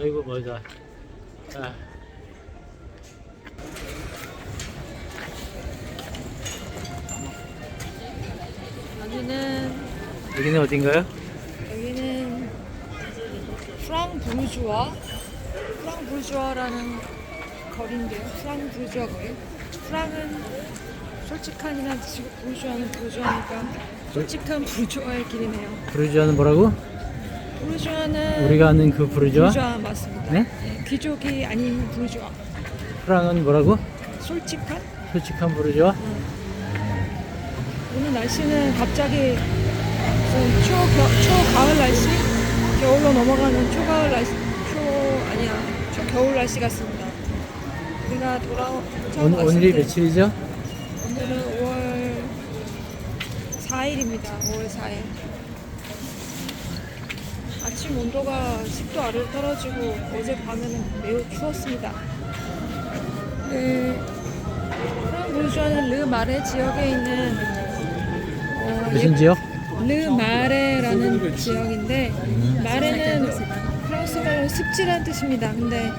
아이고 멀다. 아. 여기는 여기는 어딘가요? 여기는 프랑 부르주아 프랑 부르주아라는 거리인데요. 프랑 부르주아 거리. 프랑은 솔직한이라는 뜻이고 부르주아는 부르주아니까 솔직한 부르주아의 길이네요. 부르주아는 뭐라고? 부르주아는 우리가 아는 그 부르주아? 부르주아 맞습니다. 네? 네, 귀족이 아닌 부르주아. 프랑은 뭐라고? 솔직한? 솔직한 부르주아? 오늘 날씨는 갑자기 무슨 초, 겨, 초 가을 날씨? 겨울로 넘어가는 초 가을 날씨, 초, 아니야, 초 겨울 날씨 같습니다. 우리가 돌아, 처음 오늘, 왔을 오늘이 때, 며칠이죠? 오늘은 5월 4일입니다. 5월 4일. 아침 온도가 10도 아래로 떨어지고 어제 밤에는 매우 추웠습니다. 네, 프랑부르주아는 르 마레 지역에 있는 어, 무슨 지역? 르 마레라는 지역인데 마레는 프랑스 말로 습지라는 뜻입니다. 근데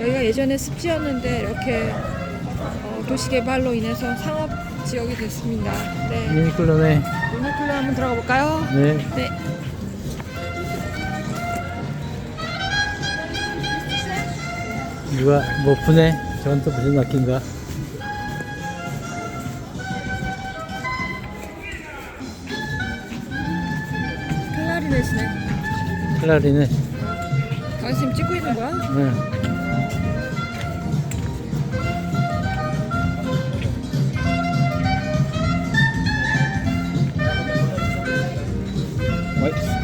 여기가 예전에 습지였는데 이렇게 어, 도시개발로 인해서 상업 지역이 됐습니다. 네, 유니클로네. 유니클로 한번 들어가 볼까요? 네. 네. 누가 뭐 분해? 저건 또 무슨 악기인가? 클라리넷이네. 클라리네. 당신 지금 찍고 있는 거야? 응. 와-